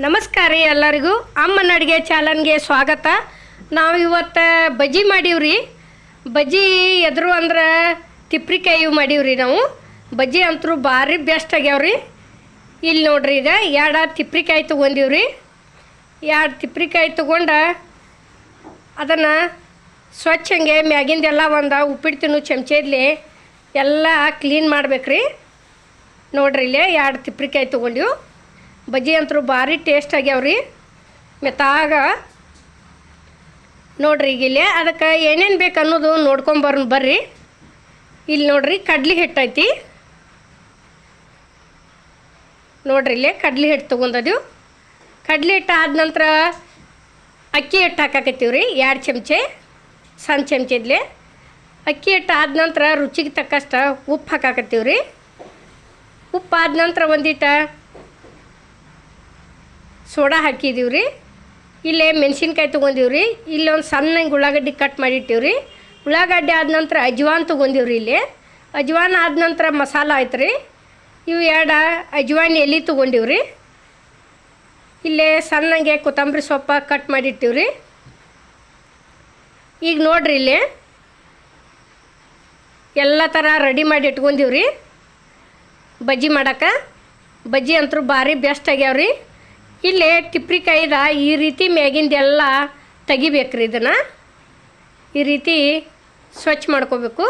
ನಮಸ್ಕಾರ ರೀ ಎಲ್ಲರಿಗೂ. ಅಮ್ಮನ ಅಡುಗೆ ಚಾಲನ್ಗೆ ಸ್ವಾಗತ. ನಾವು ಇವತ್ತು ಬಜ್ಜಿ ಮಾಡೀವ್ರಿ ಬಜ್ಜಿ ಎದುರು ಅಂದ್ರೆ ತಿಪ್ರಿಕಾಯಿ ಮಾಡೀವ್ರಿ ನಾವು. ಬಜ್ಜಿ ಅಂತೂ ಭಾರಿ ಬೆಸ್ಟ್ ಆಗ್ಯಾವ್ರಿ ಇಲ್ಲಿ ನೋಡ್ರಿ ಈಗ ಎರಡು ತಿಪ್ರಿಕಾಯಿ ತೊಗೊಂಡೀವ್ರಿ ಎರಡು ತಿಪ್ರಿಕಾಯಿ ತೊಗೊಂಡು ಅದನ್ನು ಸ್ವಚ್ಛ ಹಂಗೆ ಮ್ಯಾಗಿಂದೆಲ್ಲ ಒಂದು ಚಮಚ ಚಮಚೆದ್ಲಿ ಎಲ್ಲ ಕ್ಲೀನ್ ಮಾಡ್ಬೇಕ್ರಿ. ನೋಡ್ರಿ ಇಲ್ಲೇ ಎರಡು ತಿಪ್ರಿಕಾಯಿ ತೊಗೊಂಡಿವು. ಬಜ್ಜಿ ಅಂತೂ ಭಾರಿ ಟೇಸ್ಟ್ ಆಗ್ಯಾವ್ರಿ. ಮೆತ್ತಾಗ. ನೋಡ್ರಿ ಈಗ ಇಲ್ಲೇ ಅದಕ್ಕೆ ಏನೇನು ಬೇಕು ಅನ್ನೋದು ನೋಡ್ಕೊಂಬರ್ ಬರ್ರಿ. ಇಲ್ಲಿ ನೋಡ್ರಿ ಕಡ್ಲಿ ಹಿಟ್ಟು ಐತಿ. ನೋಡ್ರಿ ಇಲ್ಲೇ ಕಡ್ಲಿ ಹಿಟ್ಟು ತೊಗೊಂಡದೀವಿ ಕಡ್ಲಿ ಹಿಟ್ಟು ಆದ ನಂತರ ಅಕ್ಕಿ ಹಿಟ್ಟು ಹಾಕಾಕತ್ತೀವಿ ರೀ ಎರಡು ಚಮಚೆ, ಸಣ್ಣ ಚಮಚದ್ಲೆ ಅಕ್ಕಿ ಹಿಟ್ಟು ಆದ ನಂತರ ರುಚಿಗೆ ತಕ್ಕಷ್ಟು ಉಪ್ಪು ಹಾಕಾಕತ್ತೀವಿ ರೀ ಉಪ್ಪು ಆದ ನಂತರ ಒಂದಿಟ್ಟು ಸೋಡಾ ಹಾಕಿದೀವಿ ರೀ ಇಲ್ಲೇ ಮೆಣಸಿನ್ಕಾಯಿ ತೊಗೊಂಡಿವ್ರಿ. ಇಲ್ಲೊಂದು ಸಣ್ಣಗೆ ಉಳ್ಳಾಗಡ್ಡಿ ಕಟ್ ಮಾಡಿಟ್ಟಿವಿ ರೀ ಉಳ್ಳಾಗಡ್ಡಿ ಆದ ನಂತರ ಅಜ್ವಾನ್ ತೊಗೊಂಡಿವ್ರಿ ಇಲ್ಲಿ. ಅಜ್ವಾನ್ ಆದ ನಂತರ ಮಸಾಲ ಆಯ್ತು ರೀ ಇವು ಎರಡು ಅಜ್ವಾನ್ ಎಲೆ ತೊಗೊಂಡೀವಿ ರೀ ಇಲ್ಲೇ ಸಣ್ಣಗೆ ಕೊತ್ತಂಬರಿ ಸೊಪ್ಪ ಕಟ್ ಮಾಡಿಟ್ಟೀವಿ ರೀ ಈಗ ನೋಡ್ರಿ ಇಲ್ಲಿ. ಎಲ್ಲ ಥರ ರೆಡಿ ಮಾಡಿ ಇಟ್ಕೊಂಡಿವ್ರಿ ಬಜ್ಜಿ ಮಾಡಕ್ಕೆ ಬಜ್ಜಿ ಅಂತೂ ಭಾರಿ ಬೆಸ್ಟ್ ಆಗ್ಯಾವ್ರಿ. ಇಲ್ಲಿ ಟಿಪ್ರಿಕಾಯ್ದ ಈ ರೀತಿ ಮ್ಯಾಗಿಂದೆಲ್ಲ ತೆಗಿಬೇಕ್ರಿ ಇದನ್ನು. ಈ ರೀತಿ ಸ್ವಚ್ಛ ಮಾಡ್ಕೋಬೇಕು.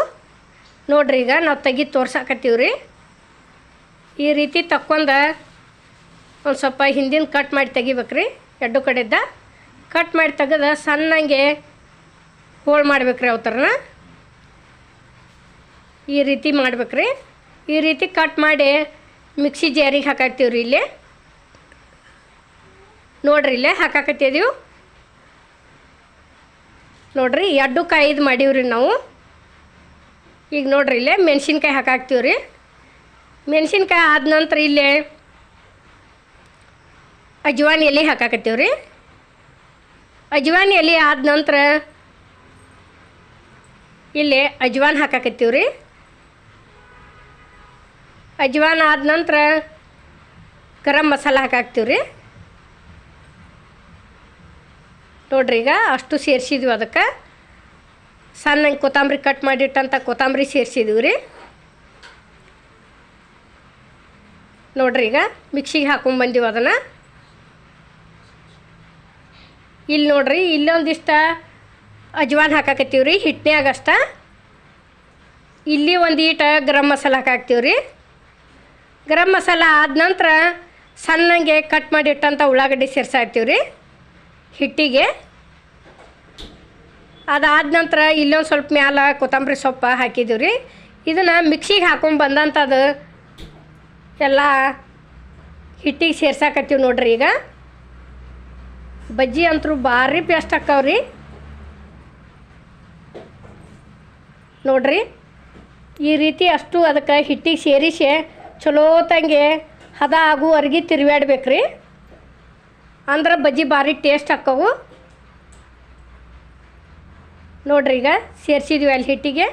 ನೋಡ್ರಿ ಈಗ ನಾವು ತೆಗಿ ತೋರ್ಸಾಕತ್ತೀವಿ ರೀ ಈ ರೀತಿ ತಕ್ಕೊಂಡು ಒಂದು ಸ್ವಲ್ಪ ಹಿಂದಿನ ಕಟ್ ಮಾಡಿ ತೆಗಿಬೇಕ್ರಿ ಎಡ್ಡು ಕಡೆದ ಕಟ್ ಮಾಡಿ ತೆಗೆದ ಸಣ್ಣಂಗೆ ಹೋಳು ಮಾಡ್ಬೇಕ್ರಿ ಥರನ ಈ ರೀತಿ ಮಾಡ್ಬೇಕ್ರಿ. ಈ ರೀತಿ ಕಟ್ ಮಾಡಿ ಮಿಕ್ಸಿ ಜಾರಿಗೆ ಹಾಕಾಕ್ತೀವ್ರಿ ಇಲ್ಲಿ. ನೋಡ್ರಿ ಇಲ್ಲೇ ಹಾಕಾಕತ್ತಿದೀವಿ. ನೋಡ್ರಿ ಎರಡು ಕಾಯಿದು ಮಾಡೀವ್ರಿ ನಾವು. ಈಗ ನೋಡ್ರಿ ಇಲ್ಲೇ ಮೆಣಸಿನ್ಕಾಯಿ ಹಾಕಾಕ್ತೀವಿ ರೀ ಮೆಣಸಿನ್ಕಾಯಿ ಆದ ನಂತರ ಇಲ್ಲೇ ಅಜ್ವಾನ್ ಎಲೆ ಹಾಕಾಕತ್ತೀವಿ ರೀ ಅಜ್ವಾನ್ ಎಲೆ ಆದ ನಂತರ ಇಲ್ಲಿ ಅಜ್ವಾನ್ ಹಾಕಾಕತ್ತೀವಿ ರೀ ಅಜ್ವಾನ್ ಆದ ನಂತರ ಗರಂ ಮಸಾಲ ಹಾಕಾಕ್ತೀವಿ ರೀ ನೋಡ್ರಿ ಈಗ ಅಷ್ಟು ಸೇರಿಸಿದ್ವಿ ಅದಕ್ಕೆ. ಸಣ್ಣಗೆ ಕೊತ್ತಂಬರಿ ಕಟ್ ಮಾಡಿಟ್ಟಂಥ ಕೊತ್ತಂಬರಿ ಸೇರಿಸಿದ್ವಿ ರೀ. ನೋಡ್ರಿ ಈಗ ಮಿಕ್ಸಿಗೆ ಹಾಕೊಂಡ್ಬಂದೀವಿ ಅದನ್ನು. ಇಲ್ಲಿ ನೋಡ್ರಿ ಇಲ್ಲೊಂದಿಷ್ಟ ಅಜ್ವಾನ್ ಹಾಕಾಕತ್ತೀವಿ ರೀ ಹಿಟ್ನ್ಯಾಗ ಅಷ್ಟ. ಇಲ್ಲಿ ಒಂದು ಈಟ ಗರಂ ಮಸಾಲ ಹಾಕಾಕ್ತೀವಿ ರೀ ಗರಂ ಮಸಾಲ ಆದ ನಂತರ ಸಣ್ಣಗೆ ಕಟ್ ಮಾಡಿಟ್ಟಂಥ ಉಳ್ಳಾಗಡ್ಡಿ ಸೇರ್ಸಾಕ್ತೀವಿ ರೀ ಹಿಟ್ಟಿಗೆ. ಅದಾದ ನಂತರ ಇಲ್ಲೊಂದು ಸ್ವಲ್ಪ ಮ್ಯಾಲ ಕೊತ್ತಂಬರಿ ಸೊಪ್ಪು ಹಾಕಿದ್ದೀವಿ ರೀ. ಇದನ್ನು ಮಿಕ್ಸಿಗೆ ಹಾಕೊಂಡು ಬಂದಂಥದ್ದು ಎಲ್ಲ ಹಿಟ್ಟಿಗೆ ಸೇರ್ಸಾಕತ್ತೀವಿ ನೋಡ್ರಿ ಈಗ. ಬಜ್ಜಿ ಅಂತೂ ಭಾರಿ ಪೇಸ್ಟ್ ಹಾಕವ್ರಿ ನೋಡ್ರಿ, ಈ ರೀತಿ ಅಷ್ಟು ಅದಕ್ಕೆ ಹಿಟ್ಟಿಗೆ ಸೇರಿಸಿ ಚಲೋತಂಗೆ ಹದ ಆಗುವರೆಗೆ ತಿರುವಾಡ್ಬೇಕ್ರಿ ಅಂದ್ರೆ ಬಜ್ಜಿ ಭಾರಿ ಟೇಸ್ಟ್ ಹಾಕವು ನೋಡ್ರಿ ಈಗ ಸೇರಿಸಿದ್ವಿ ಅಲ್ಲಿ ಹಿಟ್ಟಿಗೆ.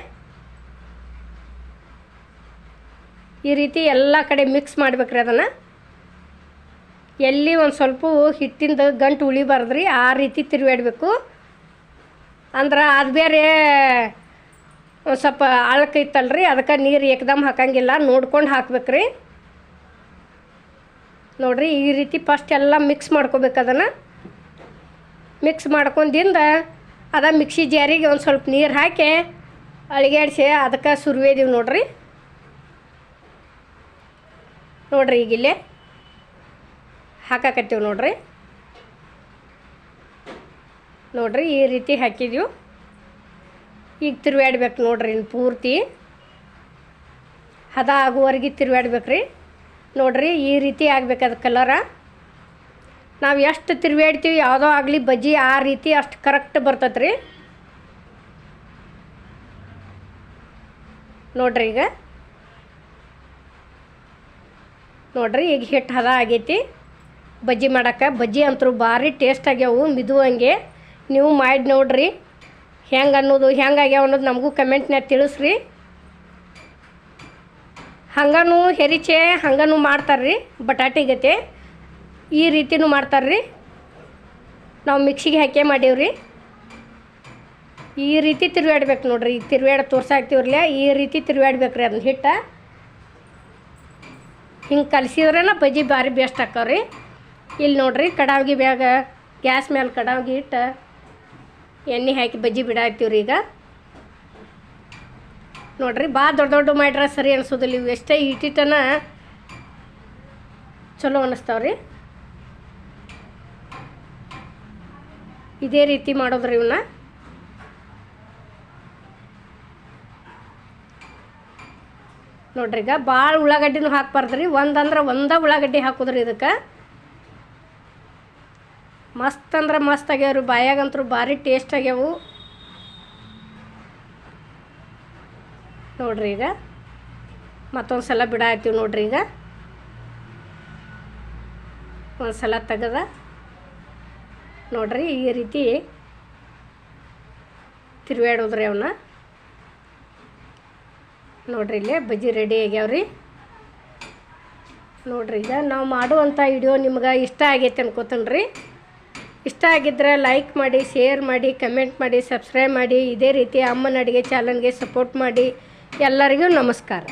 ಈ ರೀತಿ ಎಲ್ಲ ಕಡೆ ಮಿಕ್ಸ್ ಮಾಡ್ಬೇಕ್ರಿ ಅದನ್ನು. ಎಲ್ಲಿ ಒಂದು ಸ್ವಲ್ಪ ಹಿಟ್ಟಿಂದ ಗಂಟು ಉಳಿಬಾರ್ದ್ರಿ, ಆ ರೀತಿ ತಿರುವಾಡಬೇಕು ಅಂದ್ರೆ ಅದು ಬೇರೆ ಒಂದು ಸ್ವಲ್ಪ ಆಳಕ್ಕೈತಲ್ರಿ ಅದಕ್ಕೆ ನೀರು ಏಕ್ದಮ್ ಹಾಕಂಗಿಲ್ಲ, ನೋಡ್ಕೊಂಡು ಹಾಕ್ಬೇಕ್ರಿ. ನೋಡ್ರಿ, ಈ ರೀತಿ ಫಸ್ಟ್ ಎಲ್ಲ ಮಿಕ್ಸ್ ಮಾಡ್ಕೋಬೇಕು ಅದನ್ನು. ಮಿಕ್ಸ್ ಮಾಡ್ಕೊಂಡಿಂದ ಅದ ಮಿಕ್ಸಿ ಜಾರಿಗೆ ಒಂದು ಸ್ವಲ್ಪ ನೀರು ಹಾಕಿ ಅಳಿಗೆಡಿಸಿ ಅದಕ್ಕೆ ಸುರುವೇದೀವಿ ನೋಡ್ರಿ. ನೋಡ್ರಿ ಈಗಿಲ್ಲೇ ಹಾಕಾಕತ್ತೀವಿ ನೋಡ್ರಿ. ನೋಡ್ರಿ, ಈ ರೀತಿ ಹಾಕಿದೀವಿ. ಈಗ ತಿರುವಾಡ್ಬೇಕು ನೋಡ್ರಿ ಇನ್ನು ಪೂರ್ತಿ. ಹದ ಆಗುವವರೆಗೆ ತಿರುವಾಡ್ಬೇಕ್ರಿ ನೋಡ್ರಿ, ಈ ರೀತಿ ಆಗ್ಬೇಕು ಅದು ಕಲರ ನಾವು ಎಷ್ಟು ತಿರುವೇಡ್ತೀವಿ ಯಾವುದೋ ಆಗಲಿ ಬಜ್ಜಿ ಆ ರೀತಿ ಅಷ್ಟು ಕರೆಕ್ಟ್ ಬರ್ತೈತೆ ರೀ ನೋಡ್ರಿ ಈಗ. ನೋಡ್ರಿ, ಈಗ ಹಿಟ್ಟು ಹದ ಆಗೈತಿ. ಬಜ್ಜಿ ಮಾಡಕ್ಕೆ ಬಜ್ಜಿ ಅಂತೂ ಭಾರಿ ಟೇಸ್ಟ್ ಆಗ್ಯಾವು, ಮಿದುವಂಗೆ. ನೀವು ಮಾಡಿ ನೋಡ್ರಿ. ಹೆಂಗೆ ಅನ್ನೋದು, ಹೆಂಗೆ ಆಗ್ಯಾವ ಅನ್ನೋದು ನಮಗೂ ಕಮೆಂಟ್ನ್ಯಾಗ ತಿಳಿಸ್ರಿ. ಹಂಗನೂ ಹೆರಿಚೆ, ಹಂಗನೂ ಮಾಡ್ತಾರೆ ರೀ ಬಟಾಟೆ ಗತೆ. ಈ ರೀತಿನೂ ಮಾಡ್ತಾರೆ ರೀ ನಾವು ಮಿಕ್ಸಿಗೆ ಹಾಕೇ ಮಾಡೀವ್ರಿ. ಈ ರೀತಿ ತಿರುವಾಡ್ಬೇಕು ನೋಡ್ರಿ, ಈ ತೋರ್ಸಾಕ್ತೀವ್ರಲ್ಲ ಈ ರೀತಿ ತಿರುವಾಡ್ಬೇಕು ರೀ ಅದನ್ನ ಹಿಟ್ಟ. ಹಿಂಗೆ ಕಲಸಿದ್ರೇನ ಬಜ್ಜಿ ಭಾರಿ ಬೆಸ್ಟ್ ಹಾಕವ್ರಿ ಇಲ್ಲಿ ನೋಡ್ರಿ, ಕಡಾವ್ಗಿ ಬ್ಯಾಗ, ಗ್ಯಾಸ್ ಮೇಲೆ ಕಡಾವಿಗೆ ಇಟ್ಟು ಎಣ್ಣೆ ಹಾಕಿ ಬಜ್ಜಿ ಬಿಡಾಕ್ತೀವ್ರಿ ಈಗ. ನೋಡ್ರಿ ಭಾಳ ದೊಡ್ಡ ದೊಡ್ಡ ಮಾಡ್ರೆ ಸರಿ ಅನಿಸೋದಿಲ್ಲ ಇವು ಎಷ್ಟೇ ಇಟ್ಟಿಟ್ಟನ ಚಲೋ ಅನ್ನಿಸ್ತಾವ್ರಿ ಇದೇ ರೀತಿ ಮಾಡೋದ್ರಿ ಇವನ್ನ ನೋಡ್ರಿ, ಈಗ ಭಾಳ ಉಳ್ಳಾಗಡ್ಡಿನೂ ಹಾಕ್ಬಾರ್ದ್ರಿ ಒಂದಂದ್ರೆ ಒಂದ ಉಳ್ಳಾಗಡ್ಡಿ ಹಾಕೋದ್ರಿ ಇದಕ್ಕೆ. ಮಸ್ತ್ ಅಂದ್ರೆ ಮಸ್ತ್ ಆಗ್ಯಾವ್ರಿ, ಬಾಯಾಗಂತೂ ಭಾರಿ ಟೇಸ್ಟ್ ಆಗ್ಯಾವು. ನೋಡ್ರಿ ಈಗ. ಮತ್ತೊಂದು ಸಲ ಬಿಡಾಯ್ತೀವಿ ನೋಡ್ರಿ ಈಗ. ಒಂದು ಸಲ ತೆಗೆದ. ನೋಡ್ರಿ ಈ ರೀತಿ ತಿರುವಾಡೋದ್ರಿ ಅವನ್ನ ನೋಡ್ರಿ ಇಲ್ಲೇ ಬಜ್ಜಿ ರೆಡಿ ಆಗ್ಯಾವ್ರಿ. ನೋಡ್ರಿ ಈಗ ನಾವು ಮಾಡುವಂಥ ವಿಡಿಯೋ ನಿಮ್ಗೆ ಇಷ್ಟ ಆಗೈತೆ ಅನ್ಕೋತೀನಿ ಇಷ್ಟ ಆಗಿದ್ರೆ ಲೈಕ್ ಮಾಡಿ, ಶೇರ್ ಮಾಡಿ, ಕಮೆಂಟ್ ಮಾಡಿ, ಸಬ್ಸ್ಕ್ರೈಬ್ ಮಾಡಿ. ಇದೇ ರೀತಿ ಅಮ್ಮನ ಅಡುಗೆ ಚಾನಲ್ಗೆ ಸಪೋರ್ಟ್ ಮಾಡಿ. ಎಲ್ಲರಿಗೂ ನಮಸ್ಕಾರ.